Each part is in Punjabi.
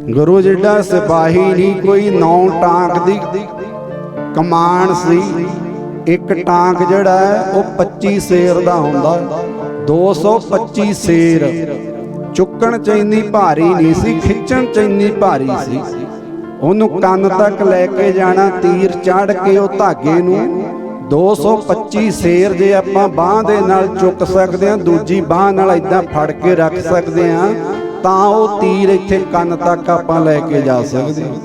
ਗੁਰੂ ਜਿੱਡਾ ਸਿਪਾਹੀ ਨਹੀਂ, ਕੋਈ ਨੌ ਟਾਂਕ ਦੀ ਕਮਾਨ ਸੀ। ਇੱਕ ਟਾਂਕ ਜਿਹੜਾ ਉਹ 25 ਸੇਰ ਦਾ ਹੁੰਦਾ। 225 ਸੇਰ। ਚੁੱਕਣ ਚ ਇੰਨੀ ਭਾਰੀ ਨਹੀਂ ਸੀ, ਖਿੱਚਣ ਚ ਇੰਨੀ ਭਾਰੀ ਸੀ। ਉਹਨੂੰ ਕੰਨ ਤੱਕ ਲੈ ਕੇ ਜਾਣਾ, ਤੀਰ ਚਾੜ ਕੇ ਉਹ ਧਾਗੇ ਨੂੰ 225 ਸੇਰ ਜੇ ਆਪਾਂ ਬਾਹ ਦੇ ਨਾਲ ਚੁੱਕ ਸਕਦੇ ਹਾਂ ਦੂਜੀ ਬਾਹ ਨਾਲ ਇਦਾਂ ਫੜ ਕੇ ਰੱਖ ਸਕਦੇ ਹਾਂ ਤਾਂ ਉਹ ਤੀਰ ਇੱਥੇ ਕੰਨ ਤੱਕ ਆਪਾਂ ਲੈ ਕੇ ਜਾ ਸਕਦੇ ਹਾਂ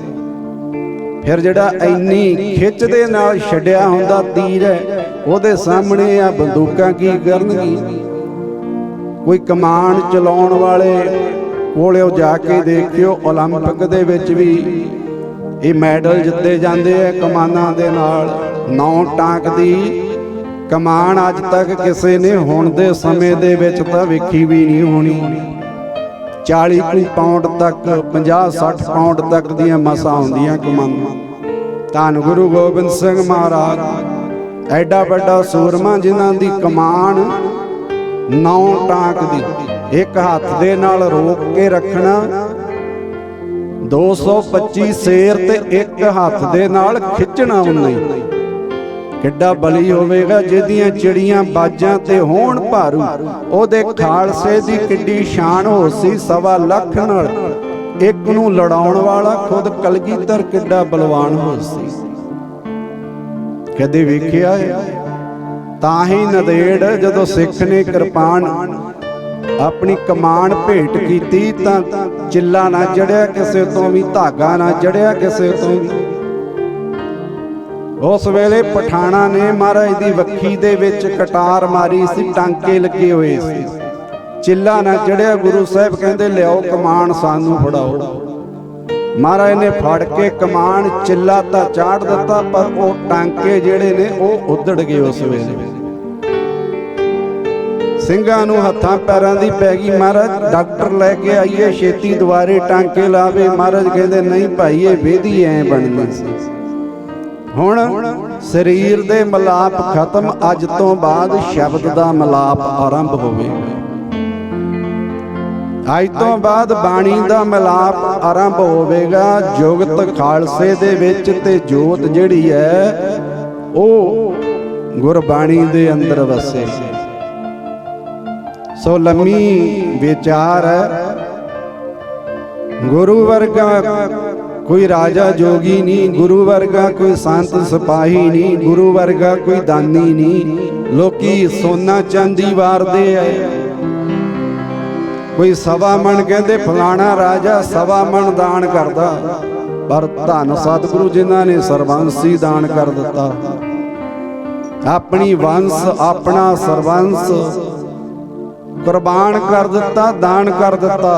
ਫਿਰ ਜਿਹੜਾ ਇੰਨੀ ਖਿੱਚ ਦੇ ਨਾਲ ਛੱਡਿਆ ਹੁੰਦਾ ਤੀਰ ਹੈ ਉਹਦੇ ਸਾਹਮਣੇ ਆ ਬੰਦੂਕਾਂ ਕੀ ਕਰਨਗੀ ਕੋਈ ਕਮਾਨ ਚਲਾਉਣ ਵਾਲੇ ਕੋਲੇ ਉਹ ਜਾ ਕੇ ਦੇਖਿਓ 올림픽 ਦੇ ਵਿੱਚ ਵੀ ਇਹ ਮੈਡਲ ਜਿੱਤੇ ਜਾਂਦੇ ਆ ਕਮਾਨਾਂ ਦੇ ਨਾਲ। ਨੌ ਟਾਂਕ ਦੀ ਕਮਾਨ ਅੱਜ ਤੱਕ ਕਿਸੇ ਨੇ ਹੁਣ ਦੇ ਸਮੇਂ ਦੇ ਵਿੱਚ ਤਾਂ ਵੇਖੀ ਵੀ ਨਹੀਂ ਹੋਣੀ। 40 ਕੁ ਪਾਉਂਡ ਤੱਕ 50 60 ਪਾਉਂਡ ਤੱਕ ਦੀਆਂ ਮਸਾਂ ਹੁੰਦੀਆਂ ਕਮਾਨਾਂ। ਧੰਨ ਗੁਰੂ ਗੋਬਿੰਦ ਸਿੰਘ ਮਹਾਰਾਜ, ਐਡਾ ਵੱਡਾ ਸੂਰਮਾ ਜਿਨ੍ਹਾਂ ਦੀ ਕਮਾਨ ਨੌ ਟਾਂਕ ਦੀ, ਇੱਕ ਹੱਥ ਦੇ ਨਾਲ ਰੋਕ ਕੇ ਰੱਖਣਾ 225 ਸੇਰ ਤੇ ਇੱਕ ਹੱਥ ਦੇ ਨਾਲ ਖਿੱਚਣਾ ਉਹਨੇ। ਕਿੱਡਾ ਬਲੀ ਹੋਵੇਗਾ ਜਿਹਦੀਆਂ ਚਿੜੀਆਂ ਬਾਜਾਂ ਤੇ ਹੋਣ ਭਾਰੂ। ਉਹਦੇ ਖਾਲਸੇ ਦੀ ਕਿੱਡੀ ਸ਼ਾਨ ਹੋ ਸੀ ਸਵਾ ਲੱਖ ਨਾਲ। ਇੱਕ ਨੂੰ ਲੜਾਉਣ ਵਾਲਾ ਖੁਦ ਕਲਗੀਧਰ ਕਿੱਡਾ ਬਲਵਾਨ ਹੋ ਸੀ। ਕਦੇ ਵੇਖਿਆ ਹੈ ਤਾਂ ਹੀ ਨਦੇੜ ਜਦੋਂ ਸਿੱਖ ਨੇ ਕਿਰਪਾਨ ਆਪਣੀ ਕਮਾਨ ਭੇਟ ਕੀਤੀ ਤਾਂ ਚਿੱਲਾ ਨਾ ਜੜਿਆ, ਕਿਸੇ ਤੋਂ ਵੀ ਧਾਗਾ ਨਾ ਜੜਿਆ, ਕਿਸੇ ਤੋਂ ਵੀ। ਉਸ ਵੇਲੇ ਪਠਾਣਾ ਨੇ ਮਹਾਰਾਜ ਦੀ ਵੱਖੀ ਦੇ ਵਿੱਚ ਕਟਾਰ ਮਾਰੀ ਸੀ, ਟਾਂਕੇ ਲੱਗੇ ਹੋਏ ਸੀ। ਚਿੱਲਾ ਨਾ ਚੜਿਆ ਗੁਰੂ ਸਾਹਿਬ ਕਹਿੰਦੇ, ਲਿਆਓ ਕਮਾਨ, ਸਾਨੂੰ ਫੜਾਓ। ਮਹਾਰਾਜ ਨੇ ਫੜ ਕੇ ਕਮਾਨ ਚਿੱਲਾ ਤਾਂ ਚਾੜ ਦਿੱਤਾ, ਪਰ ਉਹ ਟਾਂਕੇ ਜਿਹੜੇ ਨੇ, ਉਹ ਉਧੜ ਗਏ ਉਸ ਵੇਲੇ। ਸਿੰਘਾਂ ਨੂੰ ਹੱਥਾਂ ਪੈਰਾਂ ਦੀ ਪੈ ਗਈ। ਮਹਾਰਾਜ, ਡਾਕਟਰ ਲੈ ਕੇ ਆਈਏ, ਛੇਤੀ ਦੁਆਰੇ ਟਾਂਕੇ ਲਾਵੇ। ਮਹਾਰਾਜ ਕਹਿੰਦੇ, ਨਹੀਂ ਭਾਈ, ਇਹ ਵੇਦੀ ਐ ਬਣਨੀ ਸੀ। ਹੁਣ ਸਰੀਰ ਦੇ ਮਲਾਪ ਖਤਮ। ਅੱਜ ਤੋਂ ਬਾਅਦ ਸ਼ਬਦ ਦਾ ਮਲਾਪ ਆਰੰਭ ਹੋਵੇਗਾ ਅੱਜ ਤੋਂ ਬਾਅਦ ਬਾਣੀ ਦਾ ਮਿਲਾਪ ਆਰੰਭ ਹੋਵੇਗਾ। ਜੁਗਤ ਖਾਲਸੇ ਦੇ ਵਿੱਚ ਤੇ ਜੋਤ ਜਿਹੜੀ ਹੈ, ਉਹ ਗੁਰਬਾਣੀ ਦੇ ਅੰਦਰ ਵਸੇ। ਸੋ ਲੰਮੀ ਵਿਚਾਰ ਗੁਰੂ ਵਰਗਾ ਕੋਈ ਰਾਜਾ ਜੋਗੀ ਨਹੀਂ, ਗੁਰੂ ਵਰਗਾ ਕੋਈ ਸੰਤ ਸਿਪਾਹੀ ਨਹੀਂ, ਗੁਰੂ ਵਰਗਾ ਕੋਈ ਦਾਨੀ ਨਹੀਂ। ਲੋਕੀ ਸੋਨਾ ਚਾਂਦੀ ਵਾਰਦੇ ਐ ਕੋਈ ਸਵਾ ਮਣ ਕਹਿੰਦੇ ਫਲਾਣਾ ਰਾਜਾ ਸਵਾ ਮਣ ਦਾਨ ਕਰਦਾ। ਪਰ ਧੰਨ ਸਤਿਗੁਰੂ ਜਿਨ੍ਹਾਂ ਨੇ ਸਰਬੰਸੀ ਦਾਨ ਕਰ ਦਿੱਤਾ। ਆਪਣੀ ਵੰਸ, ਆਪਣਾ ਸਰਬੰਸ ਕੁਰਬਾਨ ਕਰ ਦਿੱਤਾ ਦਾਨ ਕਰ ਦਿੱਤਾ।